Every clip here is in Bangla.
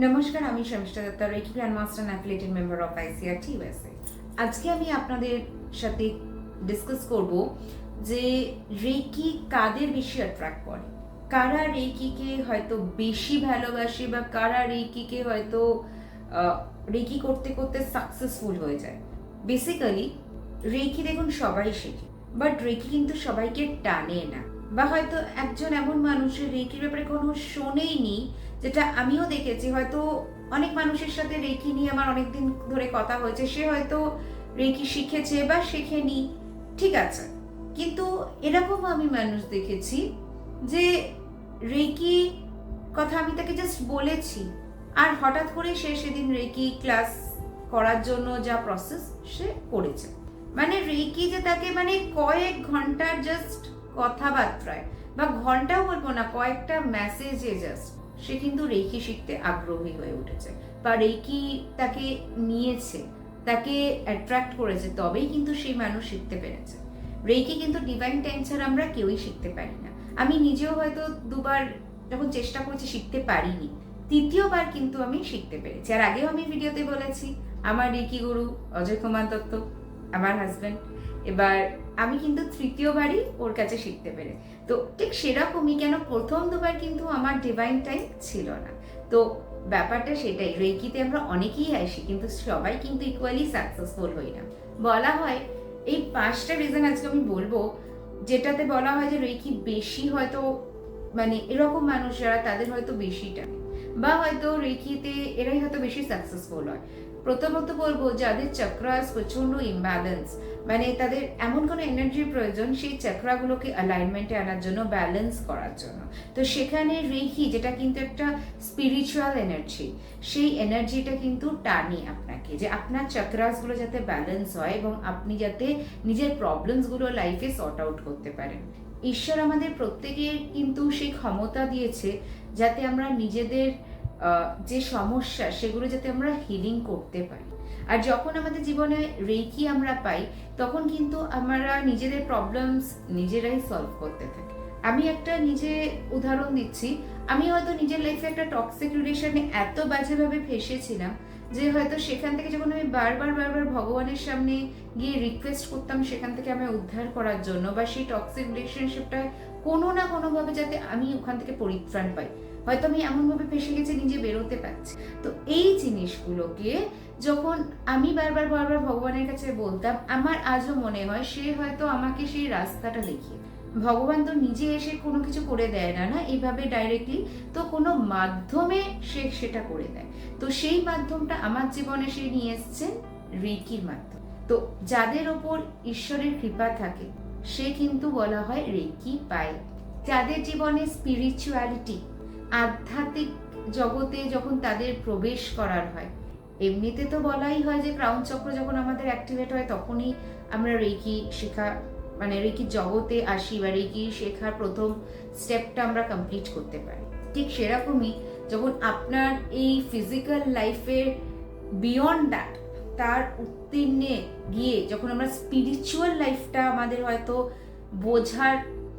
নমস্কার, আমি Sharmistha Datta reiki grand master affiliated member of ICRT USA আজকে আমি আপনাদের সাথে ডিসকাস করব যে রেকি কাদের বেশি অ্যাট্রাক্ট করে? কারা রেকিকে হয়তো বেশি ভালোবাসে বা কারা রেকিকে হয়তো রেকি করতে করতে সাকসেসফুল হয়ে যায়? বেসিক্যালি রেকি দেখুন সবাই শেখে বাট রেকি কিন্তু সবাইকে টানে না। বা হয়তো একজন এমন মানুষের রেকির ব্যাপারে কোনো শোনেইনি যেটা আমিও দেখেছি, হয়তো অনেক মানুষের সাথে রেকি নিয়ে আমার অনেকদিন ধরে কথা হয়েছে, সে হয়তো রেকি শিখেছে বা শেখেনি, ঠিক আছে। কিন্তু এরকম আমি মানুষ দেখেছি যে রেকি কথা আমি তাকে জাস্ট বলেছি, আর হঠাৎ করে সে সেদিন রেকি ক্লাস করার জন্য যা প্রসেস সে করেছে। মানে রেকি যে তাকে মানে কয়েক ঘণ্টার জাস্ট কথাবার্তায়, বা ঘন্টাও বলব না, কয়েকটা মেসেজে জাস্ট সে কিন্তু রেকি শিখতে আগ্রহী হয়ে উঠেছে বা রেকি তাকে নিয়েছে, তাকে অ্যাট্রাক্ট করেছে, তবেই কিন্তু সেই মানুষ শিখতে পেরেছে। রেকি কিন্তু ডিভাইন টাইম ছাড়া আমরা কেউই শিখতে পারি না। আমি নিজেও হয়তো দুবার যখন চেষ্টা করেছি শিখতে পারিনি, তৃতীয়বার কিন্তু আমি শিখতে পেরেছি। আর আগেও আমি ভিডিওতে বলেছি, আমার রেকি গুরু অজয় কুমার দত্ত, আমার হাজব্যান্ড এবার আমি কিন্তু তৃতীয়বারই ওর কাছে শিখতে পেরে। তো ঠিক সেরকমই কেন প্রথম দুবার কিন্তু আমার ডিভাইন টাইম ছিল না। তো ব্যাপারটা সেটাই রেকিতে আমরা অনেকেই আসি কিন্তু সবাই কিন্তু ইকুয়ালি সাকসেসফুল হই না। বলা হয়, এই পাঁচটা রিজন আজকে আমি বলব, যেটাতে বলা হয় যে রেকি বেশি হয়তো মানে এরকম মানুষ যারা তাদের হয়তো বেশি টানে, বা হয়তো রেকিতে এরাই হয়তো বেশি সাকসেসফুল হয়। প্রথমত বলব যাদের চক্রাস প্রচণ্ড ইমব্যালেন্স মানে তাদের এমন কোনো এনার্জির প্রয়োজন, সেই চক্রাগুলোকে অ্যালাইনমেন্টে আনার জন্য ব্যালেন্স করার জন্য। তো সেখানে রেখি, যেটা কিন্তু একটা স্পিরিচুয়াল এনার্জি সেই এনার্জিটা কিন্তু টানে আপনাকে, যে আপনার চক্রাসগুলো যাতে ব্যালেন্স হয় এবং আপনি যাতে নিজের প্রবলেমসগুলো লাইফে সর্ট আউট করতে পারেন। ঈশ্বর আমাদের প্রত্যেকের কিন্তু সেই ক্ষমতা দিয়েছে, যাতে আমরা নিজেদের যে সমস্যা, সেগুলো যাতে আমরা হিলিং করতে পারি। আর যখন আমাদের জীবনে রেকি আমরা পাই, তখন কিন্তু আমরা নিজেদের প্রবলেমস নিজেরাই সলভ করতে থাকি। আমি একটা নিজে উদাহরণ দিচ্ছি। আমি হয়তো নিজের লাইফে একটা টক্সিক রিলেশনে এত বাজেভাবে ফেসেছিলাম যে হয়তো সেখান থেকে যখন আমি বারবার বারবার ভগবানের সামনে গিয়ে রিকোয়েস্ট করতাম, সেখান থেকে আমি উদ্ধার করার জন্য বা সেই টক্সিক রিলেশনশিপটা কোনো না কোনোভাবে যাতে আমি ওখান থেকে পরিত্রাণ পাই। হয়তো আমি এমনভাবে ফেসে গেছি, নিজে বেরোতে পারছি। তো এই জিনিসগুলোকে যখন আমি বারবার বারবার ভগবানের কাছে বলতাম, আমার আজও মনে হয় সে হয়তো আমাকে সেই রাস্তাটা দেখিয়ে। ভগবান তো নিজে এসে কোনো কিছু করে দেয় না না? এইভাবে ডাইরেক্টলি তো কোনো মাধ্যমে সে সেটা করে দেয়। তো সেই মাধ্যমটা আমার জীবনে সে নিয়ে এসছেন রেকির মাধ্যম। তো যাদের ওপর ঈশ্বরের কৃপা থাকে, সে কিন্তু বলা হয় রেকি পায় যাদের জীবনে স্পিরিচুয়ালিটি আধ্যাত্মিক জগতে যখন তাদের প্রবেশ করার হয়, এমনিতে তো বলাই হয় যে ক্রাউন চক্র যখন আমাদের অ্যাক্টিভেট হয় তখনই আমরা রেকি শেখা মানে রেকি জগতে আসি বা রেকি শেখার প্রথম স্টেপটা আমরা কমপ্লিট করতে পারি। ঠিক সেরকমই যখন আপনার এই ফিজিক্যাল লাইফের বিয়ন্ড দ্যাট তার উত্তীর্ণে গিয়ে যখন আমরা স্পিরিচুয়াল লাইফটা আমাদের হয়তো বোঝার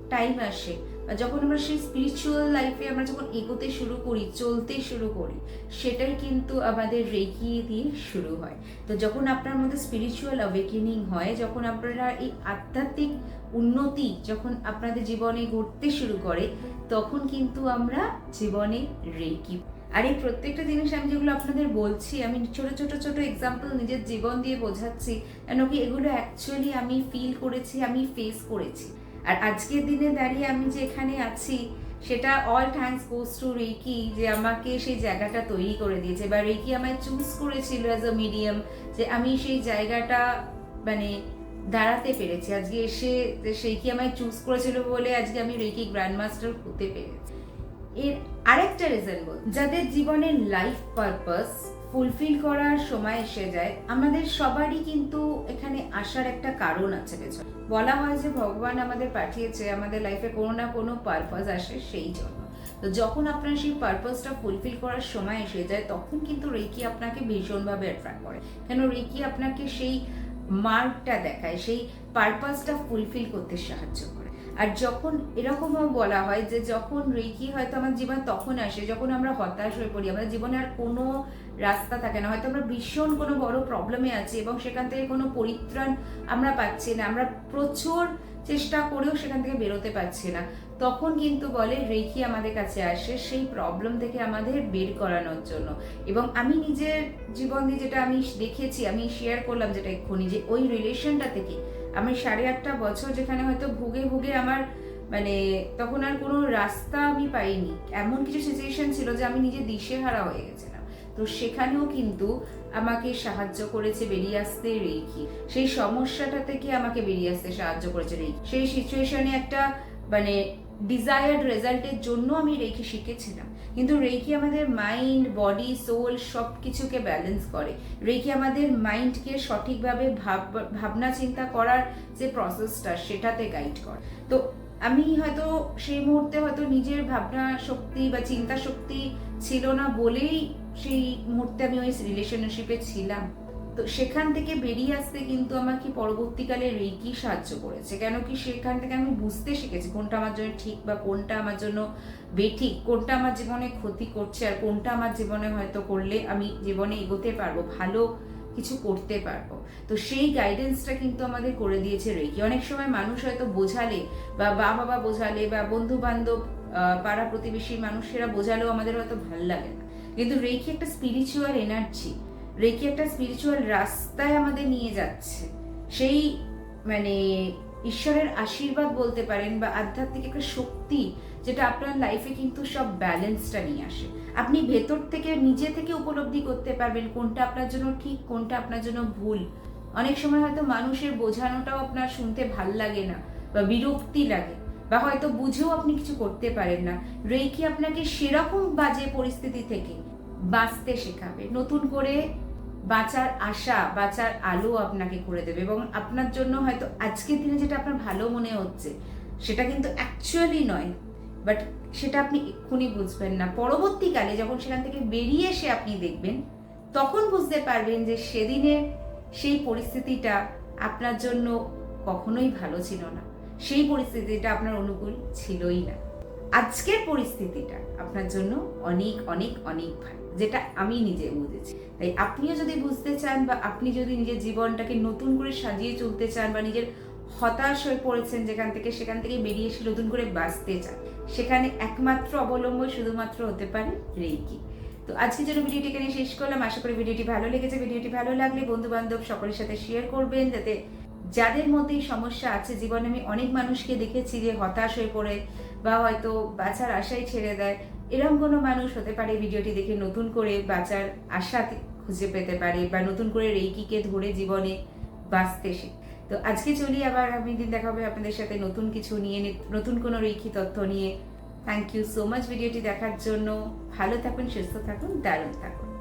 টাইম আসে যখন আমরা সেই স্পিরিচুয়াল লাইফে আমরা যখন এগোতে শুরু করি, চলতে শুরু করি, সেটাই কিন্তু আমাদের রেকি দিয়ে শুরু হয়। তো যখন আপনার মধ্যে স্পিরিচুয়াল অ্যাওয়েকেনিং হয়, যখন আপনারা এই আধ্যাত্মিক উন্নতি যখন আপনাদের জীবনে ঘটতে শুরু করে, তখন কিন্তু আমরা জীবনে রেকি আর এই প্রত্যেকটা জিনিস আমি যেগুলো আপনাদের বলছি, আমি ছোট ছোট ছোট এক্সাম্পল নিজের জীবন দিয়ে বোঝাচ্ছি, কেন কি এগুলো অ্যাকচুয়ালি আমি ফিল করেছি, আমি ফেস করেছি। আর আজকের দিনে দাঁড়িয়ে আমি যে এখানে আছি, সেটা all thanks goes to reiki যে আমাকে সেই জায়গাটা তৈরি করে দিয়েছে বা রেকি আমায় চুজ করেছিল অ্যাজ আ মিডিয়াম যে আমি সেই জায়গাটা মানে দাঁড়াতে পেরেছি। আজকে এসে সেই কি আমায় চুজ করেছিল বলে আজকে আমি রেকি গ্র্যান্ড মাস্টার হতে পেরেছি। এর আরেকটা রিজন বল, যাদের জীবনের লাইফ পারপাস ফুলফিল করার সময় এসে যায়। আমাদের সবারই কিন্তু এখানে আসার একটা কারণ আছে পেছনে। বলা হয় যে ভগবান আমাদের পাঠিয়েছে, আমাদের লাইফে কোনো না কোনো পারপাস আসে সেই জন্য। তো যখন আপনার সেই পারপাসটা ফুলফিল করার সময় এসে যায়, তখন কিন্তু রেকি আপনাকে ভীষণভাবে অ্যাট্রাক্ট করে। কেন রেকি আপনাকে সেই মার্কটা দেখায়, সেই পারপাসটা ফুলফিল করতে সাহায্য করে। আর যখন, এরকমও বলা হয় যে যখন রেকি হয়তো আমার জীবন তখন আসে, যখন আমরা হতাশ হয়ে পড়ি, আমাদের জীবনে আর কোনো রাস্তা থাকে না। হয়তো আমরা ভীষণ কোনো বড় প্রবলেমে আছি এবং সেখান থেকে কোনো পরিত্রাণ আমরা পাচ্ছি না। আমরা প্রচুর চেষ্টা করেও সেখান থেকে বেরোতে পারছি না। তখন কিন্তু বলে রেখি আমাদের কাছে আসে সেই প্রবলেম থেকে আমাদের বের করানোর জন্য। এবং আমি নিজের জীবন দিয়ে যেটা আমি দেখেছি, আমি শেয়ার করলাম যেটা এক্ষুনি, যে ওই রিলেশনটা থেকে আমি সাড়ে আটটা বছর যেখানে হয়তো ভুগে ভুগে আমার মানে তখন আর কোনো রাস্তা আমি পাইনি। এমন কিছু সিচুয়েশন ছিল যে আমি নিজে দিশেহারা হয়ে গেছিলাম। তো সেখানেও কিন্তু আমাকে সাহায্য করেছে বেরিয়ে আসতে রেখি সেই সমস্যাটা থেকে আমাকে বেরিয়ে আসতে সাহায্য করেছে রেখি সেই সিচুয়েশনে একটা মানে ডিজায়ার্ড রেজাল্টের জন্য আমি রেখি শিখেছিলাম। কিন্তু রেকি আমাদের মাইন্ড বডি সোল সব কিছুকে ব্যালেন্স করে। রেকি আমাদের মাইন্ডকে সঠিকভাবে ভাব, ভাবনা চিন্তা করার যে প্রসেসটা সেটাতে গাইড করে। তো আমি হয়তো সেই মুহূর্তে হয়তো নিজের ভাবনা শক্তি বা চিন্তা শক্তি ছিল না বলেই সেই মুহূর্তে আমি ওই রিলেশনশিপে ছিলাম। তো সেখান থেকে বেরিয়ে আসতে কিন্তু আমাকে পরবর্তীকালে রেকি সাহায্য করেছে? কেন কি সেখান থেকে আমি বুঝতে শিখেছি কোনটা আমার জন্য ঠিক বা কোনটা আমার জন্য বেঠিক, কোনটা আমার জীবনে ক্ষতি করছে আর কোনটা আমার জীবনে হয়তো করলে আমি জীবনে এগোতে পারব, ভালো কিছু করতে পারব। তো সেই গাইডেন্সটা কিন্তু আমাদের করে দিয়েছে রেকি অনেক সময় মানুষ হয়তো বোঝালে বা বাবা বোঝালে বা বন্ধু বান্ধব পাড়া প্রতিবেশী মানুষেরা বোঝালেও আমাদের হয়তো ভালো লাগে না। কিন্তু রেকি একটা স্পিরিচুয়াল এনার্জি রেকি একটা স্পিরিচুয়াল রাস্তায় আমাদের নিয়ে যাচ্ছে। সেই মানে ঈশ্বরের আশীর্বাদ বলতে পারেন বা আধ্যাত্মিক একটা শক্তি যেটা আপনার লাইফে কিন্তু সব ব্যালেন্সটা নিয়ে আসে। আপনি ভেতর থেকে, নিজে থেকে উপলব্ধি করতে পারবেন কোনটা আপনার জন্য ঠিক, কোনটা আপনার জন্য ভুল। অনেক সময় হয়তো মানুষের বোঝানোটাও আপনার শুনতে ভালো লাগে না বা বিরক্তি লাগে বা হয়তো বুঝেও আপনি কিছু করতে পারেন না। রেকি আপনাকে সেরকম বাজে পরিস্থিতি থেকে বাঁচতে শেখাবে। নতুন করে বাঁচার আশা, বাঁচার আলো আপনাকে করে দেবে এবং আপনার জন্য হয়তো আজকের দিনে যেটা আপনার ভালো মনে হচ্ছে, সেটা কিন্তু অ্যাকচুয়ালি নয়। বাট সেটা আপনি এক্ষুনি বুঝবেন না। পরবর্তীকালে যখন সেখান থেকে বেরিয়ে এসে আপনি দেখবেন, তখন বুঝতে পারবেন যে সেদিনের সেই পরিস্থিতিটা আপনার জন্য কখনোই ভালো ছিল না। সেই পরিস্থিতিটা আপনার অনুকূল ছিলই না। আজকের পরিস্থিতিটা আপনার জন্য অনেক অনেক অনেক ভালো। যেটা আমি নিজে বুঝেছি। তাই আপনিও যদি বুঝতে চান বা আপনি যদি নিজের জীবনটাকে নতুন করে সাজিয়ে চলতে চান বা নিজের হতাশ হয়ে পড়েছেন যেখান থেকে, সেখান থেকে বেরিয়ে এসে নতুন করে বাঁচতে চান, সেখানে একমাত্র অবলম্বন শুধুমাত্র হতে পারে রেকি তো আজকের জন্য ভিডিওটি এখানে শেষ করলাম। আশা করি ভিডিওটি ভালো লেগেছে। ভিডিওটি ভালো লাগলে বন্ধু বান্ধব সকলের সাথে শেয়ার করবেন যাতে যাদের মধ্যে সমস্যা আছে, জীবনে আমি অনেক মানুষকে দেখেছি যে হতাশ হয়ে পড়ে বা হয়তো বাঁচার আশাই ছেড়ে দেয়। এরকম কোনো মানুষ হতে পারে ভিডিওটি দেখে নতুন করে বাঁচার আশা খুঁজে পেতে পারে বা নতুন করে রেইকিকে ধরে জীবনে বাঁচতে শেখে তো আজকে চলি, আবার আমি দিন দেখা হবে আপনাদের সাথে নতুন কিছু নিয়ে নতুন কোনো রেখি তথ্য নিয়ে। থ্যাংক ইউ সো মাচ ভিডিওটি দেখার জন্য। ভালো থাকুন, সুস্থ থাকুন, দারুণ থাকুন।